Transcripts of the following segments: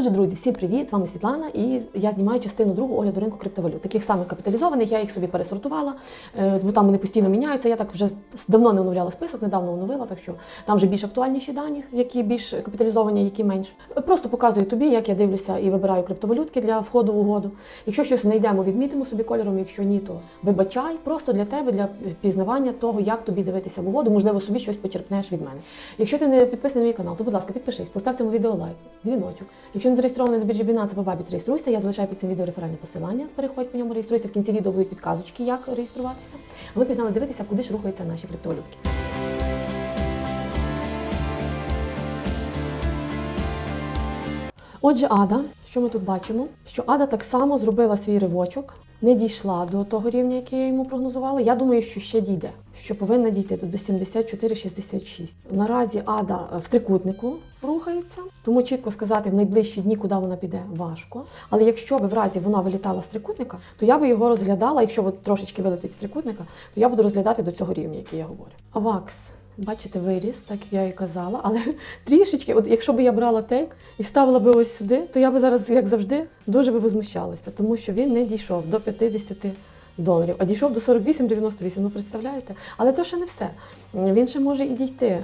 Отже, друзі, всім привіт! З вами Світлана, і я знімаю частину другу огляду ринку криптовалют. Таких самих капіталізованих, я їх собі пересортувала, е, бо там вони постійно міняються. Я так вже давно не оновляла список, недавно оновила, так що там вже більш актуальніші дані, які більш капіталізовані, які менш. Просто показую тобі, як я дивлюся і вибираю криптовалютки для входу в угоду. Якщо щось знайдемо, відмітимо собі кольором. Якщо ні, то вибачай. Просто для тебе, для пізнавання того, як тобі дивитися в угоду, можливо, собі щось почерпнеш від мене. Якщо ти не підписаний на мій канал, то будь ласка, підпишись, постав цьому відео лайк, дзвіночок. Якщо не зареєстрований на біржі Binance або Bybit, реєструйся. Я залишаю під цим відео реферальне посилання. Переходь по ньому, реєструйся. В кінці відео будуть підказочки, як реєструватися. Ви пігнали дивитися, куди ж рухаються наші криптовалютки. Отже, Ада, що ми тут бачимо? Що Ада так само зробила свій ривочок, не дійшла до того рівня, який я йому прогнозувала. Я думаю, що ще дійде, що повинна дійти до 74,66. Наразі Ада в трикутнику рухається, тому чітко сказати в найближчі дні, куди вона піде, важко. Але якщо б в разі вона вилітала з трикутника, то я би його розглядала. Якщо от трошечки вилетить з трикутника, то я буду розглядати до цього рівня, який я говорю. Авакс. Бачите, виріс, так як я і казала, але трішечки, от якщо б я брала тейк і ставила би ось сюди, то я би зараз, як завжди, дуже би возмущалася, тому що він не дійшов до 50 доларів, а дійшов до 48,98, ну представляєте? Але то ще не все. Він ще може і дійти.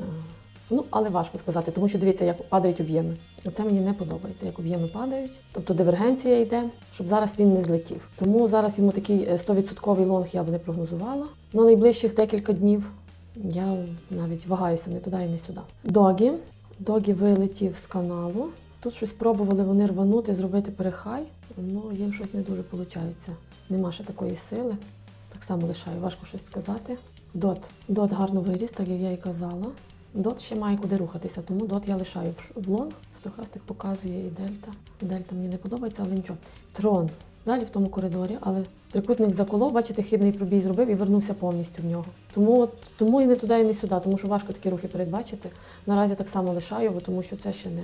Ну, але важко сказати, тому що дивіться, як падають об'єми. Оце мені не подобається, як об'єми падають. Тобто дивергенція йде, щоб зараз він не злетів. Тому зараз йому такий е, 100% лонг я б не прогнозувала. На найближчих декілька днів я навіть вагаюся не туди і не сюди. Догі. Догі вилетів з каналу. Тут щось пробували вони рванути, зробити перехай. Ну, їм щось не дуже виходить. Нема ще такої сили. Так само лишаю, важко щось сказати. Дот. Дот гарно виріс, так як я і казала. Дот ще має куди рухатися, тому дот я лишаю в- лонг. Стохастик показує і дельта. Дельта мені не подобається, але нічого. Трон. Далі в тому коридорі, але трикутник заколов, бачите, хибний пробій зробив і вернувся повністю в нього. Тому от тому і не туди, і не сюди, тому що важко такі рухи передбачити. Наразі так само лишаю, бо тому що це ще не,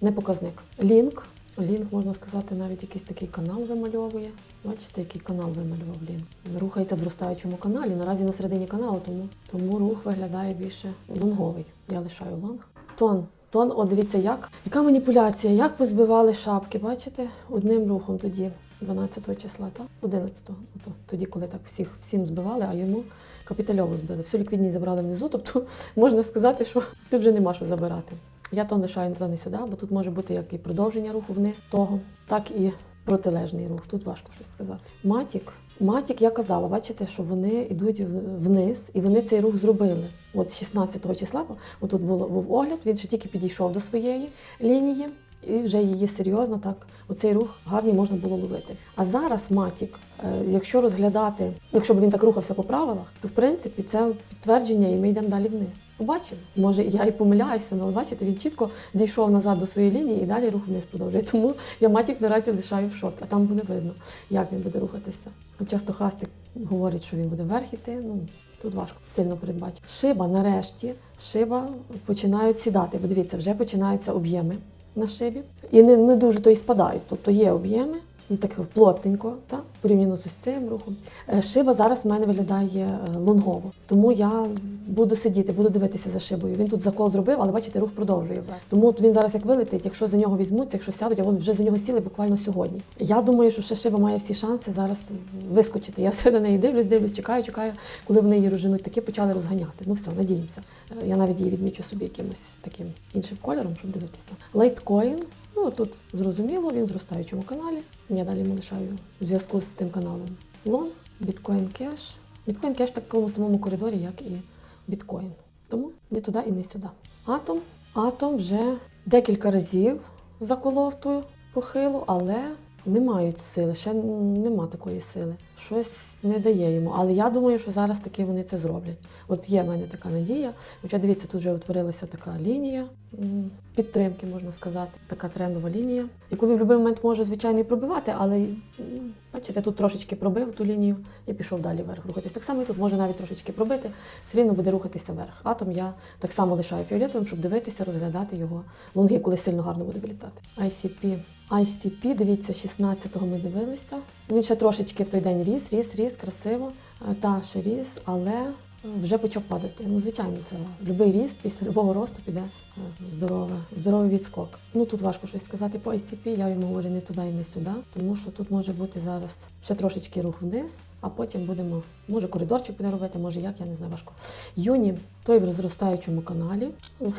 не показник. Лінк. Лінк, можна сказати, навіть якийсь такий канал вимальовує. Бачите, який канал вималював Лінк. Рухається в зростаючому каналі. Наразі на середині каналу, тому, тому рух виглядає більше лонговий. Я лишаю лонг. Тон. Тон, от дивіться, як. Яка маніпуляція, як позбивали шапки, бачите? Одним рухом тоді, 12 числа, так? 11-го. Ну, то Тоді, коли так всіх всім збивали, а йому капітальово збили. Всю ліквідність забрали внизу, тобто можна сказати, що тут вже нема що забирати. Я то не туди, не сюди, бо тут може бути як і продовження руху вниз того, так і протилежний рух. Тут важко щось сказати. Матік. Матік, я казала, бачите, що вони йдуть вниз, і вони цей рух зробили. От з 16 числа, отут було був огляд, він ще тільки підійшов до своєї лінії, і вже її серйозно так, оцей рух гарний можна було ловити. А зараз Матік, е, якщо розглядати, якщо б він так рухався по правилах, то в принципі це підтвердження, і ми йдемо далі вниз. Побачимо. Може, я і помиляюся, але бачите, він чітко дійшов назад до своєї лінії і далі рух вниз продовжує. Тому я матік наразі лишаю в шорт, а там буде видно, як він буде рухатися. Хоча стохастик говорить, що він буде вверх іти. Ну тут важко сильно передбачити. Шиба нарешті шиба починають сідати. Бо дивіться, вже починаються об'єми на шибі. І не, не дуже то і спадають. Тобто є об'єми. Так плотненько, так, порівняно з цим рухом. Е, Шиба зараз в мене виглядає е, лонгово. Тому я буду сидіти, буду дивитися за шибою. Він тут закол зробив, але бачите, рух продовжує. Тому він зараз як вилетить, якщо за нього візьмуться, якщо сядуть, а вони вже за нього сіли буквально сьогодні. Я думаю, що ще шиба має всі шанси зараз вискочити. Я все на неї дивлюсь, дивлюсь, чекаю, чекаю, коли вони її розженуть. Таки почали розганяти. Ну все, надіємося. Е, Я навіть її відмічу собі якимось таким іншим кольором, щоб дивитися. Лайткоін. Ну тут зрозуміло, він зростаючому каналі. Я далі лишаю в зв'язку з тим каналом лон, біткоін кеш. Біткоін кеш в такому самому коридорі, як і біткоін. Тому не туди і не сюди. Атом. Атом вже декілька разів заколов ту похилу, але не мають сили, ще нема такої сили. Щось не дає йому. Але я думаю, що зараз таки вони це зроблять. От є в мене така надія. Хоча дивіться, тут вже утворилася така лінія підтримки, можна сказати, така трендова лінія, яку він в будь-який момент може, звичайно, і пробивати, але бачите, тут трошечки пробив ту лінію і пішов далі вверх рухатись. Так само і тут може навіть трошечки пробити, все рівно буде рухатися вверх. Атом я так само лишаю фіолетовим, щоб дивитися, розглядати його лонги, коли сильно гарно буде вилітати. ICP. ICP, дивіться, 16-го ми дивилися. Він ще трошечки в той день ріс, ріс, ріс, красиво. Е, Та ще ріс, але вже почав падати. Ну, звичайно, це будь-який ріст після любого росту піде е, здорове, здоровий відскок. Ну тут важко щось сказати по ICP, я йому говорю не туди і не сюди, тому що тут може бути зараз ще трошечки рух вниз, а потім будемо, може коридорчик буде робити, може як, я не знаю, важко. Юні, той в розростаючому каналі,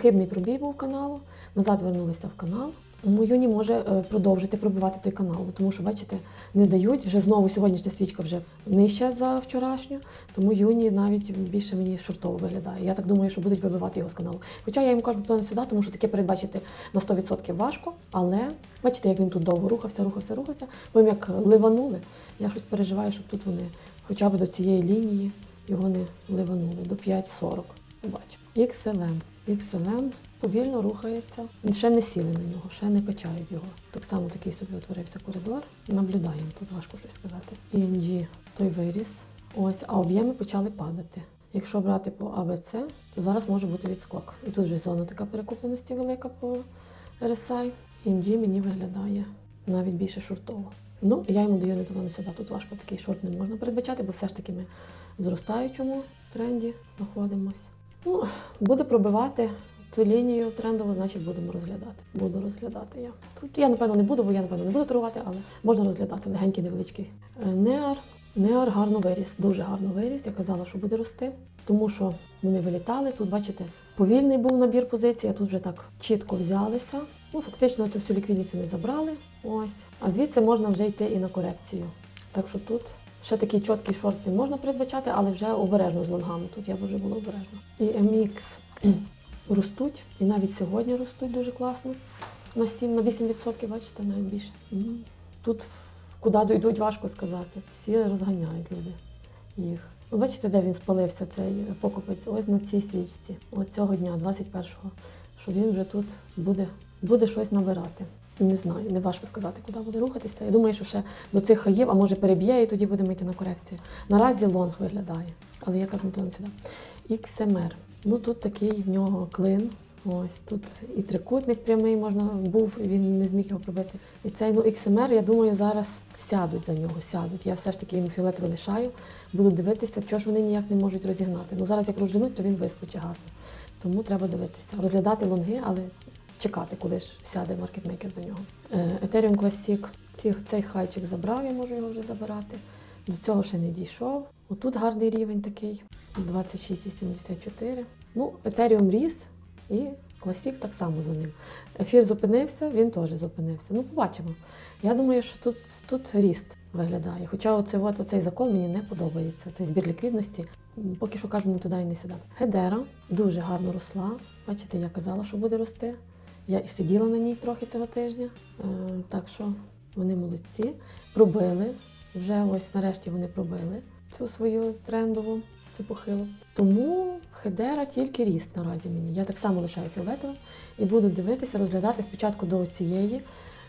хибний пробій був каналу, назад вернулися в канал. Ну, Юні може е, продовжити пробивати той канал, тому що, бачите, не дають. Вже знову сьогоднішня свічка вже нижча за вчорашню, тому Юні навіть більше мені шортово виглядає. Я так думаю, що будуть вибивати його з каналу. Хоча я йому кажу, не сюди, тому що таке передбачити на 100% важко. Але бачите, як він тут довго рухався, рухався, рухався. Потім як ливанули, я щось переживаю, щоб тут вони хоча б до цієї лінії його не ливанули, до 5,40. Бачу. XLM. XLM повільно рухається. Він Ще не сіли на нього, ще не качають його. Так само такий собі утворився коридор. Наблюдаємо, тут важко щось сказати. ING той виріс. Ось, а об'єми почали падати. Якщо брати по АБЦ, то зараз може бути відскок. І тут вже зона така перекупленості велика по RSI. ING мені виглядає навіть більше шортово. Ну, я йому даю не не сюди. Тут важко такий шорт не можна передбачати, бо все ж таки ми в зростаючому тренді знаходимося. Ну, буде пробивати ту лінію трендову, значить будемо розглядати. Буду розглядати я. Тут я, напевно, не буду, бо я, напевно, не буду торгувати, але можна розглядати легенький невеличкий. Е, Неар. Неар гарно виріс, дуже гарно виріс. Я казала, що буде рости, тому що вони вилітали. Тут, бачите, повільний був набір позицій, а тут вже так чітко взялися. Ну, фактично цю всю ліквідність вони забрали. Ось. А звідси можна вже йти і на корекцію. Так що тут ще такий чіткий шорт не можна передбачати, але вже обережно з лонгами. Тут я б вже була обережна. І MX ростуть, і навіть сьогодні ростуть дуже класно. На 7, на 8%, бачите, навіть більше. Тут куди дійдуть, важко сказати. Всі розганяють люди їх. Ну, бачите, де він спалився, цей покупець? Ось на цій свічці. От цього дня, 21-го, що він вже тут буде, буде щось набирати. Не знаю, не важко сказати, куди буде рухатися. Я думаю, що ще до цих хаїв, а може переб'є, і тоді будемо йти на корекцію. Наразі лонг виглядає, але я кажу, то не сюди. XMR. Ну тут такий в нього клин. Ось тут і трикутник прямий можна був, він не зміг його пробити. І цей ну XMR, я думаю, зараз сядуть за нього, сядуть. Я все ж таки йому фіолетовий лишаю, буду дивитися, чого ж вони ніяк не можуть розігнати. Ну зараз як розженуть, то він вискочить гарно. Тому треба дивитися, розглядати лонги, але чекати, коли ж сяде маркетмейкер за нього. Е, Ethereum Classic, цей хайчик забрав, я можу його вже забирати. До цього ще не дійшов. Отут гарний рівень такий 26,84. Ну, Ethereum ріс і Classic так само за ним. Ефір зупинився, він теж зупинився. Ну, побачимо. Я думаю, що тут, тут ріст виглядає. Хоча оце, от, оцей закон мені не подобається. Цей збір ліквідності. Поки що кажу не туди і не сюди. Гедера дуже гарно росла. Бачите, я казала, що буде рости. Я і сиділа на ній трохи цього тижня. Е, так що вони молодці. Пробили. Вже ось нарешті вони пробили цю свою трендову, цю похилу. Тому Хедера тільки ріст наразі мені. Я так само лишаю фіолетовим і буду дивитися, розглядати спочатку до цієї.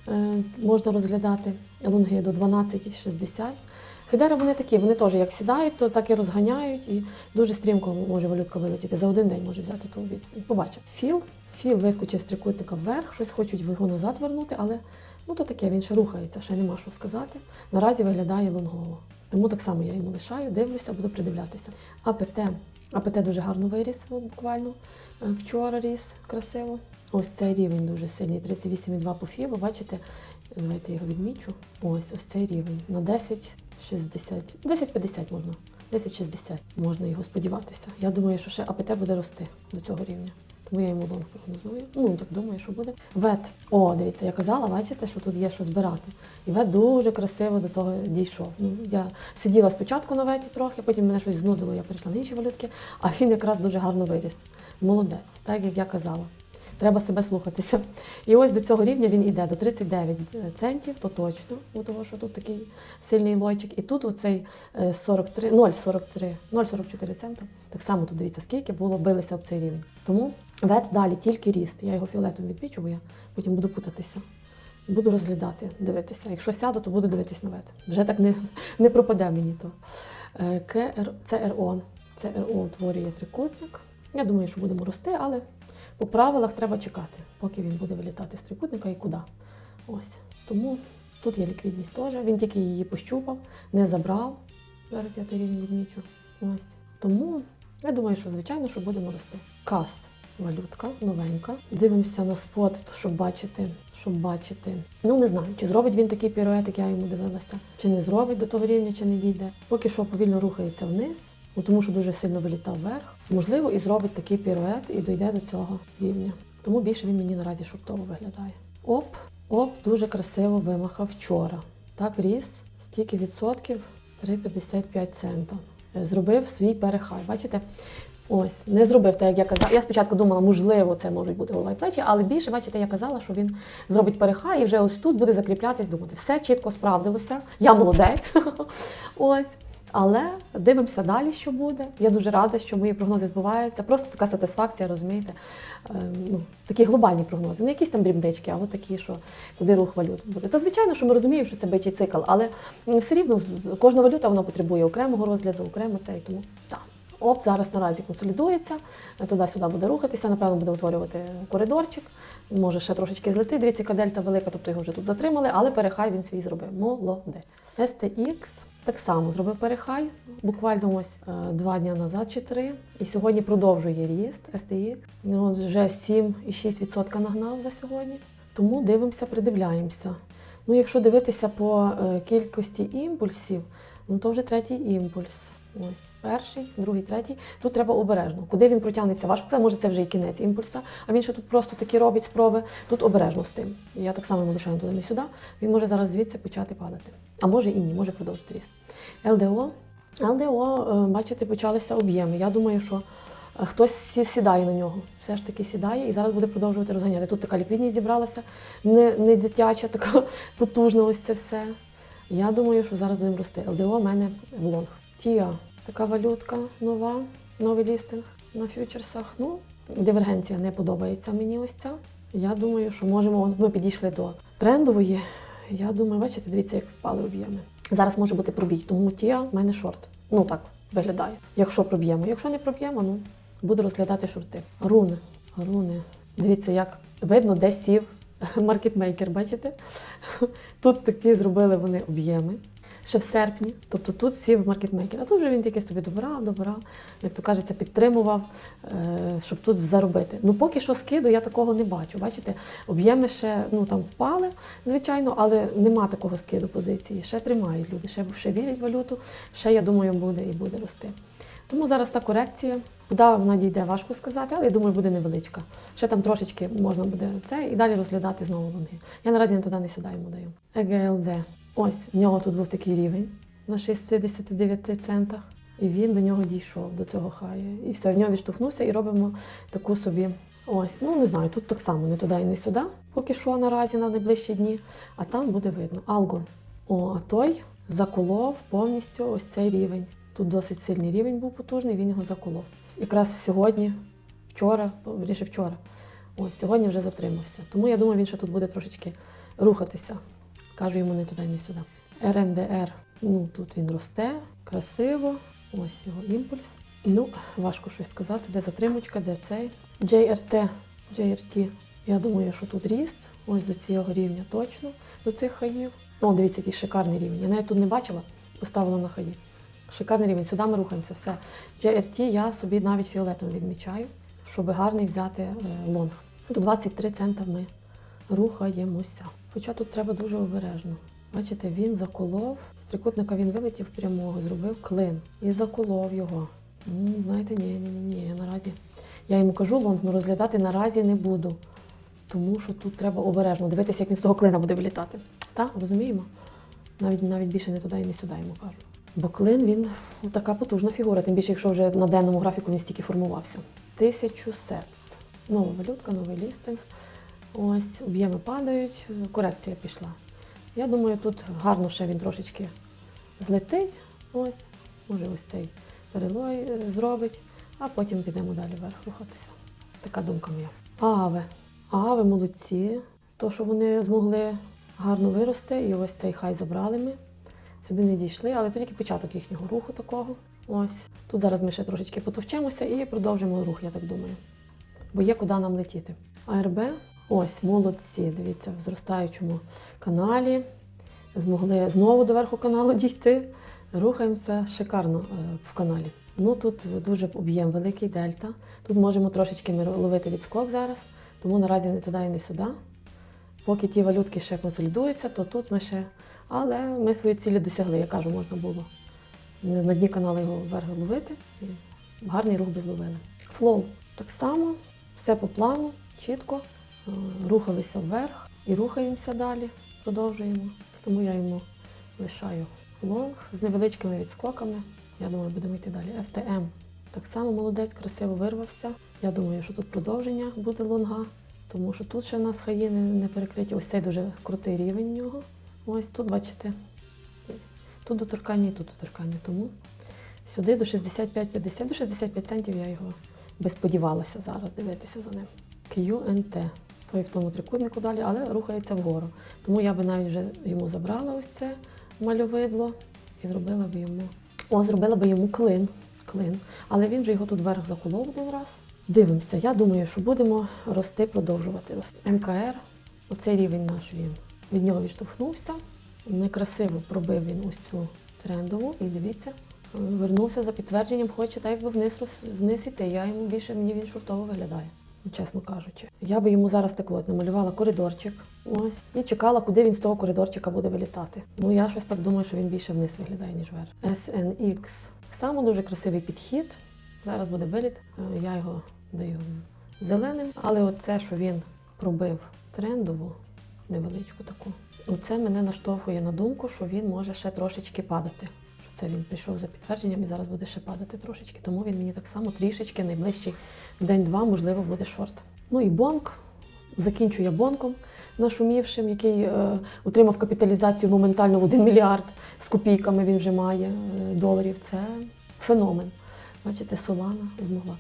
Е, можна розглядати лонги до 12,60. Хедера вони такі, вони теж як сідають, то так і розганяють, і дуже стрімко може валютка вилетіти. За один день може взяти ту відстань. Побачимо. Філ. Філ вискочив з трикутника вверх, щось хочуть його назад вернути, але ну то таке, він ще рухається, ще нема що сказати. Наразі виглядає лонгово. Тому так само я йому лишаю, дивлюся, буду придивлятися. АПТ. АПТ дуже гарно виріс, буквально е, вчора ріс красиво. Ось цей рівень дуже сильний, 38,2 по фібу. Бачите, давайте його відмічу. Ось ось цей рівень на 10,60. 10,50 можна. 10,60 можна його сподіватися. Я думаю, що ще АПТ буде рости до цього рівня. Тому я йому лонг прогнозую. Ну, так думаю, що буде. Вет. О, дивіться, я казала, бачите, що тут є що збирати. І вет дуже красиво до того дійшов. Ну, я сиділа спочатку на веті трохи, потім мене щось знудило, я перейшла на інші валютки, а він якраз дуже гарно виріс. Молодець, так як я казала. Треба себе слухатися. І ось до цього рівня він іде до 39 центів, то точно, бо того, що тут такий сильний лойчик. І тут оцей е, 43, 0,43, 0,44 цента. Так само тут дивіться, скільки було, билися об цей рівень. Тому вец далі тільки ріст. Я його фіолетом відмічу, бо я потім буду путатися. Буду розглядати, дивитися. Якщо сяду, то буду дивитись на вет. Вже так не, не пропаде мені то. Е, КР, ЦРО. ЦРО утворює трикутник. Я думаю, що будемо рости, але по правилах треба чекати, поки він буде вилітати з трикутника і куди. Ось. Тому тут є ліквідність теж. Він тільки її пощупав, не забрав. Зараз я той рівень відмічу. Ось. Тому Я думаю, що звичайно, що будемо рости. Кас валютка новенька. Дивимося на спот, щоб бачити, щоб бачити. Ну не знаю, чи зробить він такий пірует, як я йому дивилася, чи не зробить до того рівня, чи не дійде. Поки що повільно рухається вниз, тому що дуже сильно вилітав вверх. Можливо, і зробить такий пірует і дійде до цього рівня. Тому більше він мені наразі шортово виглядає. Оп, оп, дуже красиво вимахав вчора. Так ріс стільки відсотків 3,55 цента. Е, Зробив свій перехай. Бачите? Ось, не зробив так, як я казала. Я спочатку думала, можливо, це можуть бути голова плечі, але більше, бачите, я казала, що він зробить перехай і вже ось тут буде закріплятись, думати. Все чітко справдилося. Я молодець. Ось. Але дивимося далі, що буде. Я дуже рада, що мої прогнози збуваються. Просто така сатисфакція, розумієте? Е, ну, такі глобальні прогнози. Не якісь там дрібнички, а от такі, що куди рух валют буде. Та звичайно, що ми розуміємо, що це бичий цикл, але все рівно кожна валюта вона потребує окремого розгляду, окремо це і тому так. Оп, зараз наразі консолідується, туди-сюди буде рухатися, напевно, буде утворювати коридорчик, може ще трошечки злети. Дивіться, яка дельта велика, тобто його вже тут затримали, але перехай він свій зробив. Молодець. STX так само зробив перехай, буквально ось е, два дні назад чи три. І сьогодні продовжує ріст STX. Ну, от вже 7,6% нагнав за сьогодні. Тому дивимося, придивляємося. Ну, якщо дивитися по е, кількості імпульсів, ну то вже третій імпульс. Ось перший, другий, третій. Тут треба обережно. Куди він протягнеться важко, це може це вже і кінець імпульса. А він ще тут просто такі робить спроби. Тут обережно з тим. Я так само йому лишаю туди не сюди. Він може зараз звідси почати падати. А може і ні, може продовжити ріст. ЛДО. ЛДО, е, бачите, почалися об'єми. Я думаю, що е, хтось сідає на нього. Все ж таки сідає і зараз буде продовжувати розганяти. Тут така ліквідність зібралася, не, не дитяча, така потужна ось це все. Я думаю, що зараз будемо рости. ЛДО в мене в лонг. Тіа, така валютка нова, новий лістинг на фьючерсах. Ну, дивергенція не подобається мені ось ця. Я думаю, що можемо. Ми підійшли до трендової. Я думаю, бачите, дивіться, як впали об'єми. Зараз може бути пробій, тому тіа в мене шорт. Ну так виглядає. Якщо проб'ємо. Якщо не проб'ємо, ну буду розглядати шорти. Руни. Руни. Дивіться, як видно, де сів маркетмейкер, бачите? Тут такі зробили вони об'єми. Ще в серпні, тобто тут сів маркетмейкер, а тут вже він тільки собі добирав, добирав, як то кажеться, підтримував, е, щоб тут заробити. Ну поки що скиду я такого не бачу. Бачите, об'єми ще ну там впали, звичайно, але нема такого скиду позиції. Ще тримають люди, ще, ще вірять в валюту, ще я думаю, буде і буде рости. Тому зараз та корекція. Куди вона дійде, важко сказати, але я думаю, буде невеличка. Ще там трошечки можна буде це і далі розглядати знову лонги. Я наразі не туди, не сюди йому даю. ЕГЛД. Ось в нього тут був такий рівень на 69 центах. І він до нього дійшов, до цього хаю. І все, в нього відштовхнувся і робимо таку собі. Ось, ну не знаю, тут так само не туди і не сюди, поки що наразі на найближчі дні, а там буде видно. Алго. О, а той заколов повністю ось цей рівень. Тут досить сильний рівень був потужний, він його заколов. Якраз сьогодні, вчора, вірніше вчора. Ось сьогодні вже затримався. Тому я думаю, він ще тут буде трошечки рухатися. Кажу йому не туди, не сюди. РНДР, ну тут він росте, красиво. Ось його імпульс. Ну, важко щось сказати, де затримочка, де цей. JRT, JRT. Я думаю, що тут ріст. Ось до цього рівня точно, до цих хаїв. О, дивіться, який шикарний рівень. Я навіть тут не бачила, поставила на хаї. Шикарний рівень. Сюди ми рухаємося. Все. JRT я собі навіть фіолетом відмічаю, щоб гарний взяти е, лонг. До 23 цента ми рухаємося. Хоча тут треба дуже обережно. Бачите, він заколов, з трикутника він вилетів прямого, зробив клин і заколов його. Ну, знаєте, ні, ні, ні, ні, наразі. Я йому кажу, лонг, ну розглядати наразі не буду. Тому що тут треба обережно дивитися, як він з того клина буде вилітати. Так, розуміємо? Навіть навіть більше не туди і не сюди йому кажу. Бо клин він ну, така потужна фігура, тим більше, якщо вже на денному графіку він стільки формувався. Тисячу серц. Нова валютка, новий лістинг. Ось об'єми падають, корекція пішла. Я думаю, тут гарно ще він трошечки злетить. Ось, може, ось цей перелой е, зробить, а потім підемо далі вверх рухатися. Така думка моя. Агаве. Агаве молодці. То, що вони змогли гарно вирости, і ось цей хай забрали ми. Сюди не дійшли, але то тільки початок їхнього руху такого. Ось. Тут зараз ми ще трошечки потовчемося і продовжимо рух, я так думаю. Бо є куди нам летіти. АРБ, ось, молодці, дивіться, в зростаючому каналі. Змогли знову до верху каналу дійти. Рухаємося шикарно е, в каналі. Ну тут дуже об'єм великий дельта. Тут можемо трошечки ловити відскок зараз, тому наразі не туди і не сюди. Поки ті валютки ще консолідуються, то тут ми ще. Але ми свої цілі досягли, я кажу, можна було на дні каналу його вверх ловити. Гарний рух би зловили. Флоу так само, все по плану, чітко. Е, Рухалися вверх і рухаємося далі, продовжуємо. Тому я йому лишаю лонг з невеличкими відскоками. Я думаю, будемо йти далі. FTM. Так само молодець, красиво вирвався. Я думаю, що тут продовження буде лонга, тому що тут ще в нас хаї не, не перекриті. Ось цей дуже крутий рівень нього. Ось тут, бачите, тут доторкання і тут доторкання. Тому сюди до 65-50, до 65 центів я його би сподівалася зараз дивитися за ним. QNT. Той в тому трикутнику далі, але рухається вгору. Тому я би навіть вже йому забрала ось це мальовидло і зробила би йому. О, зробила би йому клин. клин. Але він вже його тут вверх заколов один раз. Дивимося. Я думаю, що будемо рости, продовжувати рости. МКР, оцей рівень наш він. Від нього відштовхнувся. Некрасиво пробив він ось цю трендову. І дивіться, е, вернувся за підтвердженням, хоче так якби вниз, вниз іти. Я йому більше мені він шуртово виглядає. Чесно кажучи, я би йому зараз так от намалювала коридорчик, ось і чекала, куди він з того коридорчика буде вилітати. Ну я щось так думаю, що він більше вниз виглядає, ніж вверх. SNX. Само дуже красивий підхід. Зараз буде виліт. Е, Я його даю зеленим, але оце, що він пробив трендову невеличку таку, оце мене наштовхує на думку, що він може ще трошечки падати. Це він прийшов за підтвердженням і зараз буде ще падати трошечки. Тому він мені так само трішечки найближчий день-два, можливо, буде шорт. Ну і бонк. Закінчую я бонком нашумівшим, який е, отримав капіталізацію моментально в 1 мільярд з копійками він вже має е, доларів. Це феномен. Бачите, Солана змогла.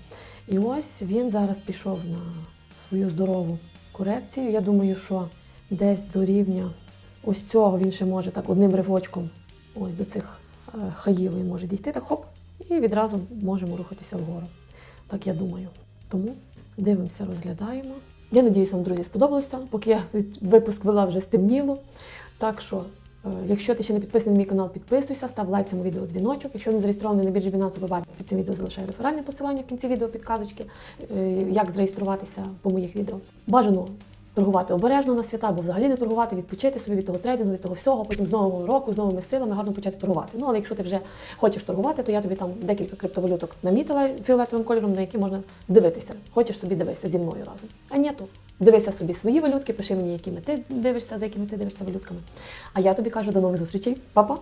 І ось він зараз пішов на свою здорову корекцію. Я думаю, що десь до рівня ось цього він ще може так одним ривочком, ось до цих хаїв він може дійти, так хоп, і відразу можемо рухатися вгору. Так я думаю. Тому дивимося, розглядаємо. Я надіюсь, вам, друзі, сподобалося. Поки я випуск вела вже стемніло. Так що, е, якщо ти ще не підписаний на мій канал, підписуйся, став лайк цьому відео дзвіночок. Якщо не зареєстрований на біржі Binance або під цим відео залишаю реферальне посилання в кінці відео підказочки, е, як зареєструватися по моїх відео. Бажано торгувати обережно на свята, або взагалі не торгувати, відпочити собі від того трейдингу, від того всього, потім з нового року, з новими силами гарно почати торгувати. Ну але якщо ти вже хочеш торгувати, то я тобі там декілька криптовалюток намітила фіолетовим кольором, на які можна дивитися. Хочеш собі дивися зі мною разом. А ні, то дивися собі свої валютки, пиши мені, якими ти дивишся, за якими ти дивишся валютками. А я тобі кажу до нових зустрічей. Па-па!